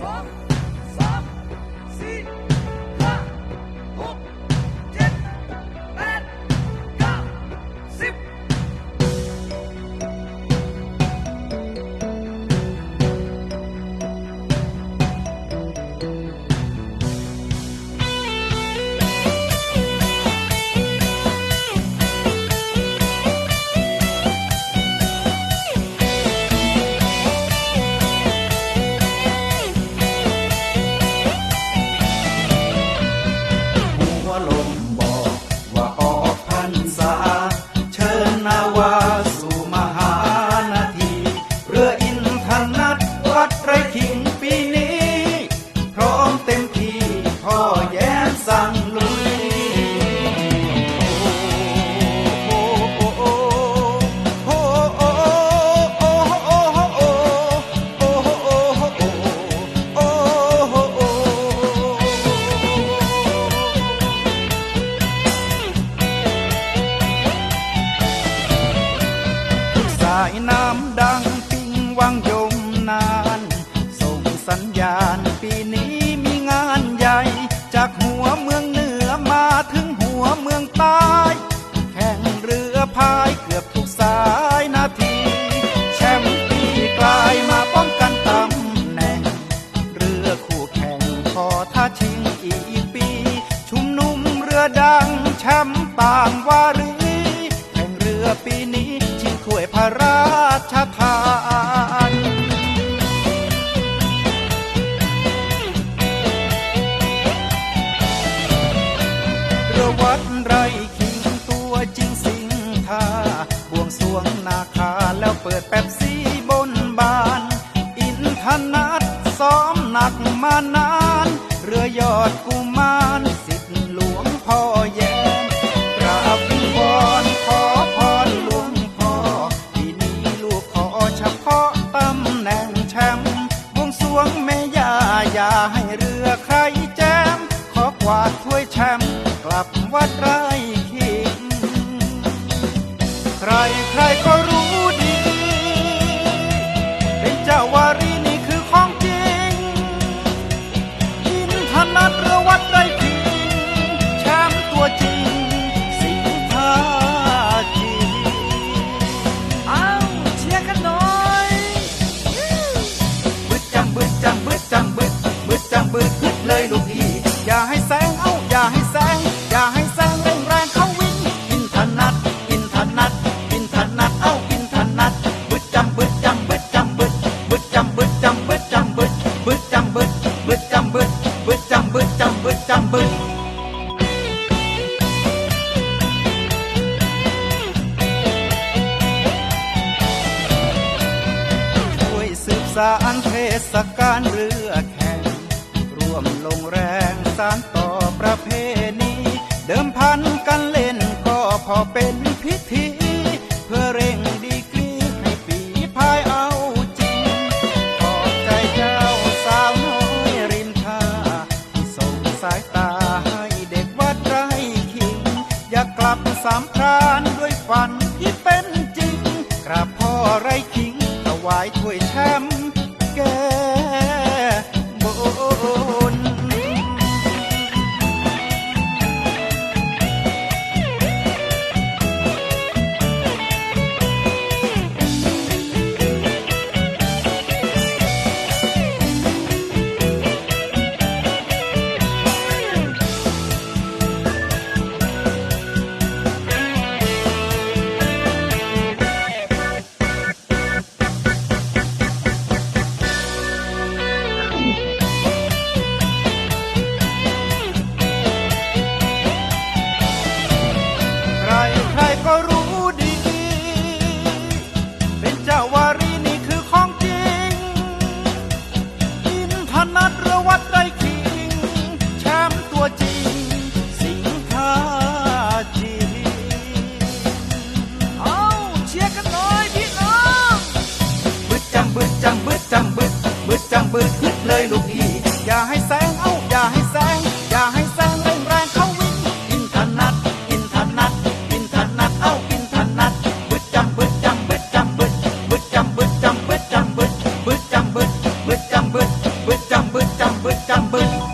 爽 วงสรวงนาคาแล้วเปิดแป๊บซี่บนบาน อินทนัดซ้อมหนักมานาน เรือยอดกุมารสิทธิหลวงพ่อแย้มกราบวิงวอนขอพรหลวงพ่อปีนี้ลูกขอเฉพาะตำแหน่งแชมป์วงสวงแม่ย่าอย่าให้เรือใครแจม ขอกวาดถ้วยแชมป์กลับวัดรคิ ให้แซงเอาอย่าให้แซงอย่าให้แซงเร่งแรงเข้าวิ่งอินทนัดอินทนัดอินทนัดเอาอินทนัดบึดจำบึดจำบึดจำบึดบึดจำบึดจำบึดจำบึดบึดจำบึดบึดจำบึดบึดจำบึดจำบึดจำบึดช่วยสืบสารเทศกาลเรือ ร่งแรงสารต่อประเพณี เดิมพันกันเล่นก็พอเป็นพิธี เพื่อเร่งดีกรีให้ปีพายเอาจริงขอบใจเจ้าสาวน้อยริมท่าที่ส่งสายตาให้เด็กวัดไรคิง อยากกลับสามพรานด้วยฝันที่เป็นจริง กราบพ่อไรคิงถวายถ้วยแชมป์แก้ นัดางบึ้ง